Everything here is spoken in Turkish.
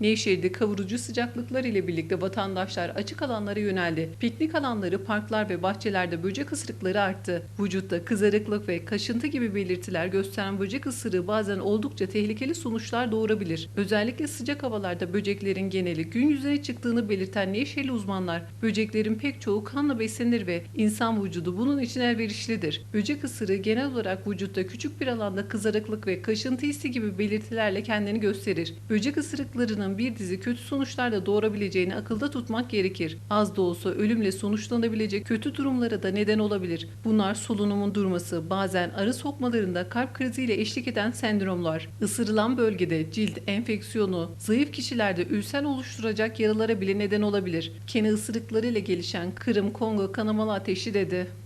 Nevşehir'de kavurucu sıcaklıklar ile birlikte vatandaşlar açık alanlara yöneldi. Piknik alanları, parklar ve bahçelerde böcek ısırıkları arttı. Vücutta kızarıklık ve kaşıntı gibi belirtiler gösteren böcek ısırığı bazen oldukça tehlikeli sonuçlar doğurabilir. Özellikle sıcak havalarda böceklerin geneli gün yüzüne çıktığını belirten Nevşehirli uzmanlar, böceklerin pek çoğu kanla beslenir ve insan vücudu bunun için elverişlidir. Böcek ısırığı genel olarak vücutta küçük bir alanda kızarıklık ve kaşıntı hissi gibi belirtilerle kendini gösterir. Böcek ısırıklarının bir dizi kötü sonuçlar da doğurabileceğini akılda tutmak gerekir. Az da olsa ölümle sonuçlanabilecek kötü durumlara da neden olabilir. Bunlar solunumun durması, bazen arı sokmalarında kalp kriziyle eşlik eden sendromlar, ısırılan bölgede cilt enfeksiyonu, zayıf kişilerde ülser oluşturacak yaralara bile neden olabilir. Kene ısırıklarıyla gelişen Kırım Kongo kanamalı ateşi dedi.